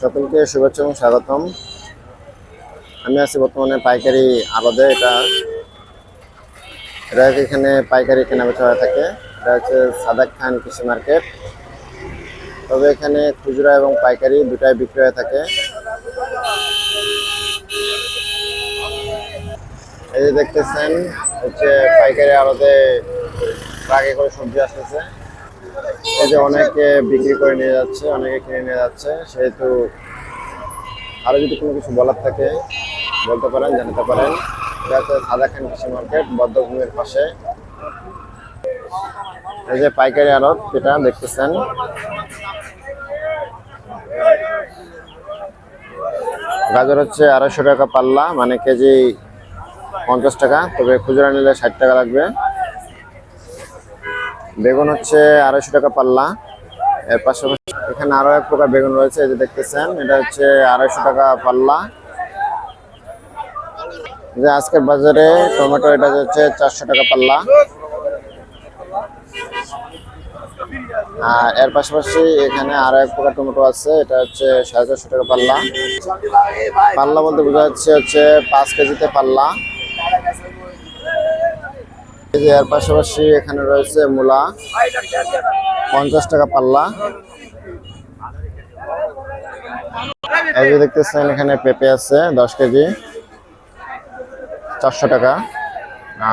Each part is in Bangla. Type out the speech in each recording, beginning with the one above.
সকলকে শুভেচ্ছা এবং স্বাগতম। আমি আছি বর্তমানে পাইকারি আলাদা এটা এটা এখানে পাইকারি কেনাবেচা হয়ে থাকে। এটা হচ্ছে সাদাক খান কৃষি মার্কেট। তবে এখানে খুচরা এবং পাইকারি দুটাই বিক্রি হয়ে থাকে। এই যে দেখতেছেন, হচ্ছে পাইকারি আড়তে ট্রাকে করে সবজি আসতেছে। এই যে অনেকে বিক্রি করে নিয়ে যাচ্ছে, অনেকে কিনে নিয়ে যাচ্ছে, সেহেতু আরও যদি কোনো কিছু বলার থাকে, বলতে পারেন, জানাতে পারেন। এটা হচ্ছে সাদা খান কৃষি মার্কেট, বদ্ধভূমির পাশে। এই যে পাইকারি আড়ত যেটা দেখতেছেন। গাজর হচ্ছে আড়াইশো টাকা পাল্লা মানে কেজি পঞ্চাশ টাকা, তবে খুচরা নিলে ষাট টাকা লাগবে। বেগুন হচ্ছে আড়াইশো টাকা পাল্লা। এর পাশাপাশি এখানে আরও এক প্রকার বেগুন রয়েছে, এই যে দেখতেছেন, এটা হচ্ছে আড়াইশো টাকা পাল্লা। যে আজকের বাজারে টমেটো, এটা হচ্ছে চারশো টাকা পাল্লা। আর এর পাশাপাশি এখানে আরও এক প্রকার টমেটো আছে, এটা হচ্ছে সাড়ে চারশো টাকা পাল্লা। পাল্লা বলতে বোঝা যাচ্ছে হচ্ছে পাঁচ কেজিতে পাল্লা। এর পাশাপাশি এখানে রয়েছে মূলা, পঞ্চাশ টাকা পাল্লা। এই যে দেখতেছেন, এখানে পেঁপে আছে দশ কেজি, চারশো টাকা।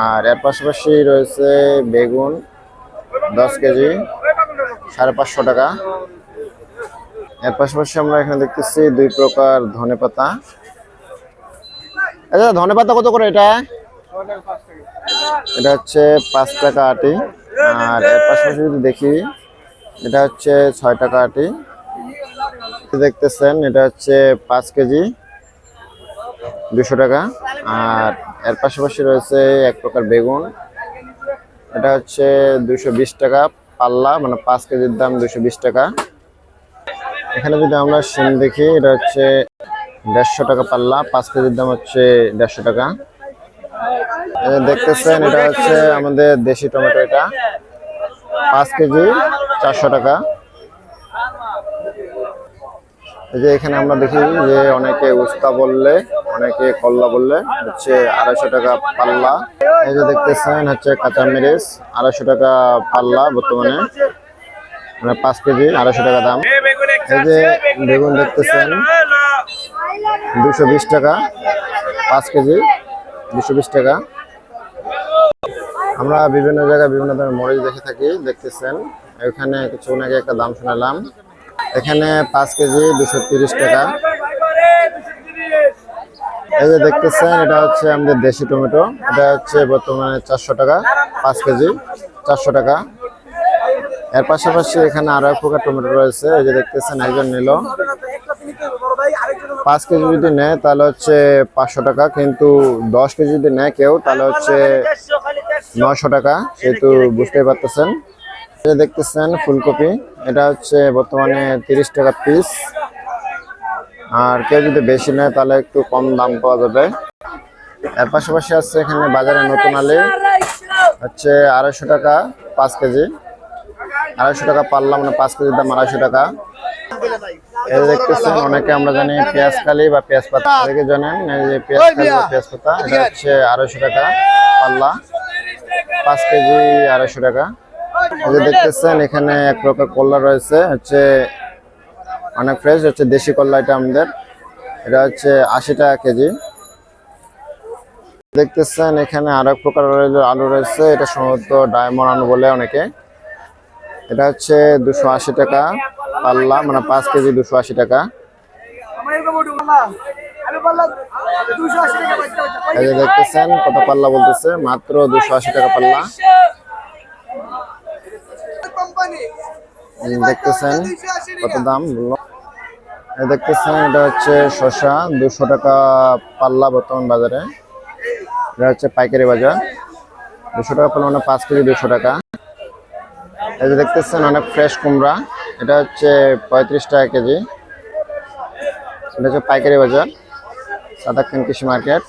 আর এর পাশাপাশি রয়েছে বেগুন দশ কেজি, সাড়ে পাঁচশো টাকা। এর পাশাপাশি আমরা এখানে দেখতেছি দুই প্রকার ধনে পাতা আচ্ছা ধনে পাতা কত করে এটা? এটা হচ্ছে পাঁচ টাকা আটি। আর এর পাশাপাশি যদি দেখি, এটা হচ্ছে ছয় টাকা আটি। দেখতেছেন, এটা হচ্ছে পাঁচ কেজি, দুশো টাকা। আর এর পাশাপাশি রয়েছে এক প্রকার বেগুন। এটা হচ্ছে দুশো বিশ টাকা পাল্লা মানে পাঁচ কেজির দাম দুশো বিশ টাকা। এখানে যদি আমরা সিম দেখি, এটা হচ্ছে দেড়শো টাকা পাল্লা, পাঁচ কেজির দাম হচ্ছে দেড়শো টাকা। দেখতেছেন, এটা হচ্ছে আমাদের দেশি টমেটো এটা। পাঁচ কেজি, চারশো টাকা। এই যে এখানে আমরা দেখি যে অনেকে উস্তা বললে, অনেকে কল্লা বললে, হচ্ছে আড়াইশো টাকা পাল্লা। এই যে দেখতেছেন, হচ্ছে কাঁচা মরিচ আড়াইশো টাকা পাল্লা বর্তমানে। মানে পাঁচ কেজি, আড়াইশো টাকা দাম। এই যে বেগুন দেখতেছেন, দুশো টাকা, পাঁচ কেজি, দুশো টাকা। আমরা বিভিন্ন জায়গায় বিভিন্ন ধরনের মরিচ দেখে থাকি, দেখতেছেন। এখানে কিছুক্ষণ আগে একটা দাম শোনালাম। এখানে পাঁচ কেজি দুশো টাকা। এই যে দেখতেছেন, এটা হচ্ছে আমাদের দেশি টমেটো। এটা হচ্ছে বর্তমানে চারশো টাকা, পাঁচ কেজি, চারশো টাকা। এর পাশাপাশি এখানে আরও এক প্রকার টমেটো রয়েছে। এই যে দেখতেছেন, একজন নিল। পাঁচ কেজি যদি নেয়, তাহলে হচ্ছে পাঁচশো টাকা। কিন্তু দশ কেজি যদি নেয় কেউ, তাহলে হচ্ছে নশো টাকা, সেহেতু বুঝতেই পারতেছেন। দেখতেছেন ফুলকপি, এটা হচ্ছে বর্তমানে তিরিশ টাকা পিস আর কেউ যদি বেশি নেয়, তাহলে একটু কম দাম পাওয়া যাবে। এর পাশাপাশি আছে এখানে বাজারে নতুন আলে, হচ্ছে আড়াইশো টাকা পাঁচ কেজি। আড়াইশো টাকা পারলাম মানে পাঁচ কেজির দাম আড়াইশো টাকা। যে দেখতেছেন, অনেকে আমরা জানি পেঁয়াজ কালি বা পেঁয়াজ পাতা। জানেন পেঁয়াজ কালি বা পেঁয়াজ পাতা, এটা হচ্ছে আড়াইশো টাকা পাল্লা। পাঁচ কেজি আড়াইশো টাকা। যে দেখতেছেন, এখানে এক প্রকার কল্লা রয়েছে, হচ্ছে অনেক ফ্রেশ হচ্ছে দেশি কল্লা এটা আমাদের। এটা হচ্ছে আশি টাকা কেজি। দেখতেছেন, এখানে আর এক প্রকার আলু রয়েছে, এটা সম্ভবত ডায়মন্ড আলু বলে অনেকে। এটা হচ্ছে দুশো আশি টাকা পাল্লা মানে পাঁচ কেজি দুশো আশি টাকা। এই যে দেখতেছেন কত পাল্লা বলতেছে মাত্র দুশো আশি টাকা পাল্লা। দেখতেছেন কত দাম দেখতেছেন এটা হচ্ছে শসা দুশো টাকা পাল্লা বর্তমান বাজারে। এটা হচ্ছে পাইকারি বাজার। দুশো টাকা পাল্লা মানে পাঁচ কেজি দুশো টাকা। এই যে দেখতেছেন অনেক ফ্রেশ কুমড়া। এটা হচ্ছে পঁয়ত্রিশ টাকা কেজি। এটা হচ্ছে পাইকারি বাজার। সাদাক্ষণ কৃষি মার্কেট।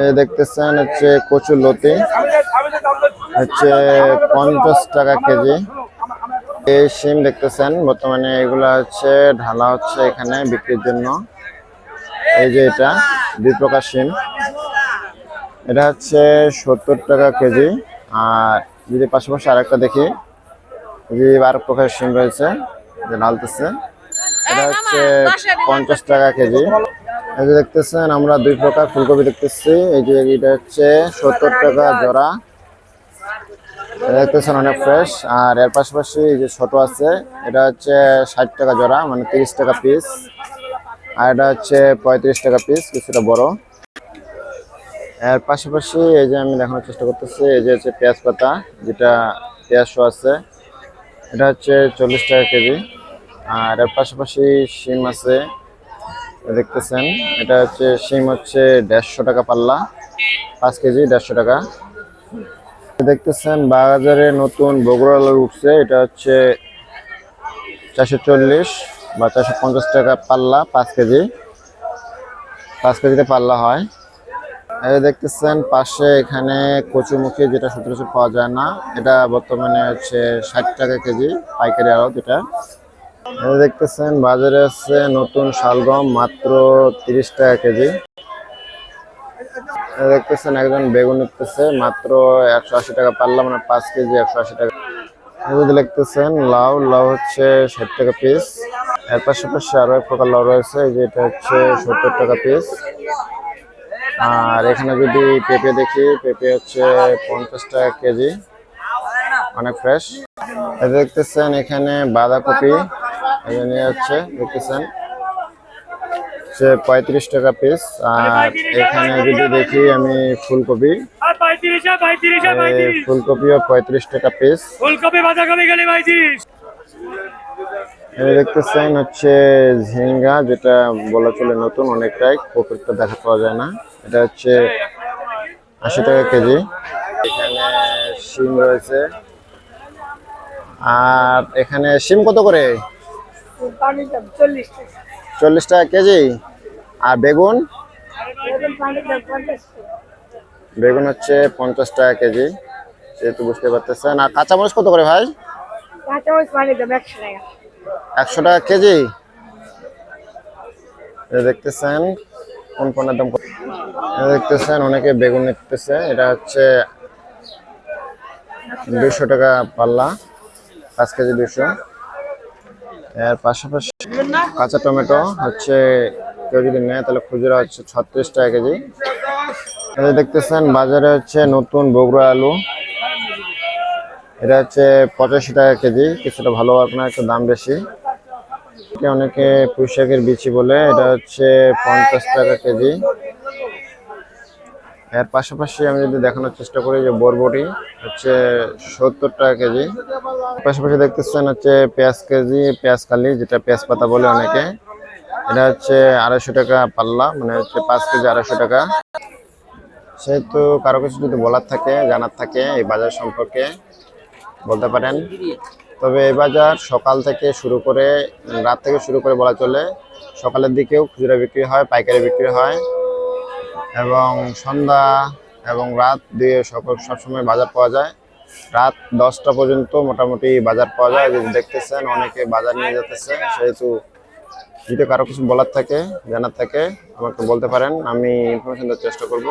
এই দেখতেছেন হচ্ছে কচুর লতি, হচ্ছে পঞ্চাশ টাকা কেজি। এই সিম দেখতেছেন, বর্তমানে এগুলা হচ্ছে ঢালা হচ্ছে এখানে বিক্রির জন্য। এই যে এটা দুই প্রকার সিম এটা হচ্ছে সত্তর টাকা কেজি। আর যদি পাশাপাশি আরেকটা দেখি যে আর প্রকার সিম রয়েছে, যে ঢালতেছে। এটা হচ্ছে পঞ্চাশ টাকা কেজি। এই যে দেখতেছেন, আমরা দুই প্রকার ফুলকপি দেখতেছি। এই যে এটা হচ্ছে সত্তর টাকা জোড়া। দেখতেছেন, অনেক ফ্রেশ আর এর পাশাপাশি এই যে ছোট আছে, এটা হচ্ছে ষাট টাকা জোড়া মানে তিরিশ টাকা পিস আর এটা হচ্ছে পঁয়ত্রিশ টাকা পিস কিছুটা বড়। এর পাশাপাশি এই যে আমি দেখানোর চেষ্টা করতেছি, এই যে হচ্ছে পেঁয়াজ পাতা, যেটা পেঁয়াজ শো আছে। এটা হচ্ছে চল্লিশ টাকা কেজি। আর এর পাশাপাশি শিম আছে। দেখতেছেন, এটা হচ্ছে শিম হচ্ছে দেড়শো টাকা পাল্লা, পাঁচ কেজি দেড়শো টাকা। দেখতেছেন, বাজারে নতুন বগুড়া আলু উঠছে, এটা হচ্ছে চারশো চল্লিশ বা চারশো পঞ্চাশ টাকা পাল্লা, পাঁচ কেজি। পাঁচ কেজিতে পাল্লা হয়। এই দেখতেছেন, পাশে এখানে কচুমুখী যেটা সচরাচর পাওয়া যায় না, এটা বর্তমানে হচ্ছে ষাট টাকা কেজি, পাইকারি আড়ত এটা। এই যে দেখতেছেন বাজারে আছে নতুন শালগম মাত্র তিরিশ টাকা কেজি। দেখতেছেন একজন বেগুন নিতেছে মাত্র একশো আশি টাকা পারলাম মানে পাঁচ কেজি একশো আশি টাকা। দেখতেছেন, লাউ লাউ হচ্ছে ষাট টাকা পিস এর পাশাপাশি আরও এক প্রকার লাউ রয়েছে, এই যে এটা হচ্ছে সত্তর টাকা পিস আর এখানে যদি পেঁপে দেখি, পেঁপে হচ্ছে পঞ্চাশ টাকা কেজি, অনেক ফ্রেশ দেখতেছেন, এখানে বাঁধাকপি নিয়ে যাচ্ছে দেখতেছেন? হচ্ছে পঁয়ত্রিশ টাকা পিস আর এখানে যদি দেখি আমি ফুলকপি ফুলকপিও পঁয়ত্রিশ টাকা পিস ফুলকপি বাঁধাকপি গেলে পঁয়ত্রিশ? দেখতেছেন হচ্ছে ঝিঙ্গা যেটা বলা চলে নতুন অনেকটাই পুকুরটা দেখা পাওয়া যায় না। এটা হচ্ছে আশি টাকা কেজি। এখানে শিম রয়েছে। আর এখানে শিম কত করে? চল্লিশ টাকা। কেজি? আর বেগুন? বেগুন হচ্ছে পঞ্চাশ টাকা কেজি যেহেতু বুঝতে পারতেছেন। আর কাঁচামরিচ কত করে ভাই? একশো টাকা। কেজি? দেখতেছেন কোন পণ্যের দাম কত? দেখতেছেন অনেকে বেগুন নিতেছে এটা হচ্ছে দুশো টাকা পাল্লা পাঁচ কেজি দুশো। এর পাশাপাশি কাঁচা টমেটো হচ্ছে কেউ যদি নেয় তাহলে খুচরা হচ্ছে ছত্রিশ টাকা কেজি। যে দেখতেছেন, বাজারে হচ্ছে নতুন বগুড়া আলু। এটা হচ্ছে পঁচাশি টাকা কেজি, কিছুটা ভালো আপনার, একটু দাম বেশি। এটা অনেকে পুঁইশাকের বিচি বলে, এটা হচ্ছে পঞ্চাশ টাকা কেজি। এর পাশাপাশি আমি যদি দেখানোর চেষ্টা করি যে বরবটি হচ্ছে সত্তর টাকা কেজি। পাশাপাশি দেখতেছেন হচ্ছে পেঁয়াজ কেজি, পেঁয়াজ কালি, যেটা পেঁয়াজ পাতা বলে অনেকে। এটা হচ্ছে আড়াইশো টাকা পাল্লা মানে হচ্ছে পাঁচ কেজি আড়াইশো টাকা। সেহেতু কারও কিছু যদি বলার থাকে, জানার থাকে, এই বাজার সম্পর্কে বলতে পারেন। তবে এই বাজার সকাল থেকে শুরু করে, রাত থেকে শুরু করে বলা চলে, সকালের দিকেও খুচরা বিক্রি হয়, পাইকারি বিক্রি হয়। এবং সন্ধ্যা এবং রাত দিয়ে সকল সবসময় বাজার পাওয়া যায়। রাত দশটা পর্যন্ত মোটামুটি বাজার পাওয়া যায়। যদি দেখতেছেন, অনেকে বাজার নিয়ে যেতেছে সেহেতু যদি কারও কিছু বলার থাকে, জানার থাকে, আমাকে বলতে পারেন। আমি ইনফরমেশন দেওয়ার চেষ্টা করব।